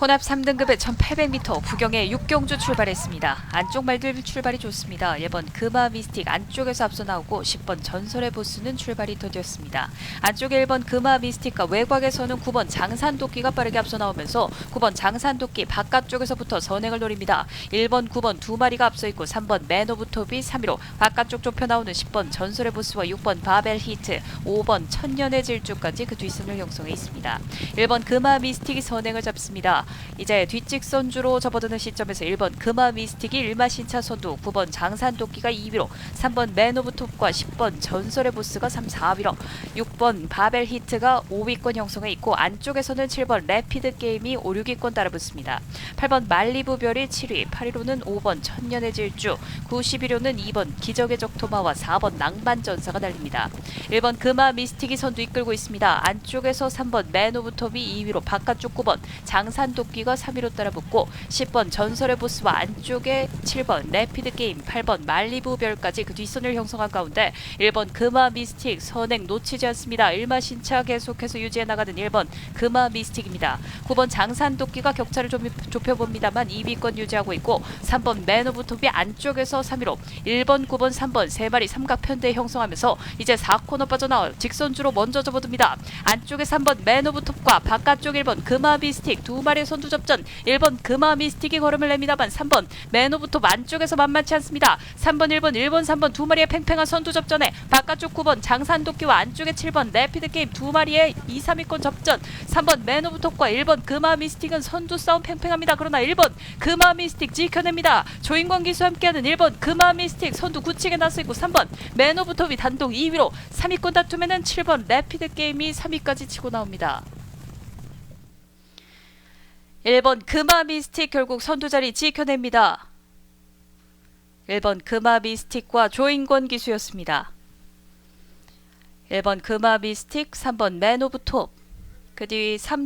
혼합 3등급의 1800m 부경의 육경주 출발했습니다. 안쪽 말들 출발이 좋습니다. 1번 금화 미스틱 안쪽에서 앞서 나오고 10번 전설의 보스는 출발이 더뎠습니다. 안쪽에 1번 금화 미스틱과 외곽에서는 9번 장산도끼가 빠르게 앞서 나오면서 9번 장산도끼 바깥쪽에서부터 선행을 노립니다. 1번, 9번 두 마리가 앞서 있고 3번 매너부토비 3위로 바깥쪽 좁혀 나오는 10번 전설의 보스와 6번 바벨 히트, 5번 천년의 질주까지 그 뒷선을 형성해 있습니다. 1번 금화 미스틱이 선행을 잡습니다. 이제 뒷직선주로 접어드는 시점에서 1번 금화 미스틱이 일마신차 선두, 9번 장산도끼가 2위로, 3번 맨 오브 톱과 10번 전설의 보스가 3, 4위로, 6번 바벨 히트가 5위권 형성해 있고 안쪽에서는 7번 래피드 게임이 5, 6위권 따라붙습니다. 8번 말리부별이 7위, 8위로는 5번 천년의 질주, 9, 11위로는 2번 기적의 적토마와 4번 낭만전사가 달립니다. 1번 금화 미스틱이 선두 이끌고 있습니다. 안쪽에서 3번 맨 오브 톱이 2위로 바깥쪽 9번 장산도 끼가 3위로 따라붙고 10번 전설의 보스와 안쪽에 7번 래피드 게임 8번 말리부 별까지 그 뒷선을 형성한 가운데 1번 금화 미스틱 선행 놓치지 않습니다. 일마 신차 계속해서 유지해 나가는 1번 금화 미스틱입니다. 9번 장산 도끼가 격차를 좀 좁혀봅니다만 2위권 유지하고 있고 3번 맨 오브 톱이 안쪽에서 3위로 1번 9번 3번 세 마리 삼각편대 형성하면서 이제 4코너 빠져나와 직선주로 먼저 접어듭니다. 안쪽에 3번 맨 오브 톱과 바깥쪽 1번 금화 미스틱 두 마리의 선두 접전 1번 금화 미스틱이 걸음을 냅니다만 3번 맨오브톱 안쪽에서 만만치 않습니다. 3번 1번 1번 3번 두 마리의 팽팽한 선두 접전에 바깥쪽 9번 장산도끼와 안쪽에 7번 래피드 게임 두 마리의 2, 3위권 접전 3번 맨오브톱과 1번 금화 미스틱은 선두 싸움 팽팽합니다. 그러나 1번 금화 미스틱 지켜냅니다. 조인권 기수 함께하는 1번 금화 미스틱 선두 구치게 나서 있고 3번 맨오브톱이 단독 2위로 3위권 다툼에는 7번 래피드 게임이 3위까지 치고 나옵니다. 1번 금화 미스틱 결국 선두 자리 지켜냅니다. 1번 금화 미스틱과 조인권 기수였습니다. 1번 금화 미스틱, 3번 맨 오브 톱, 그 뒤 3,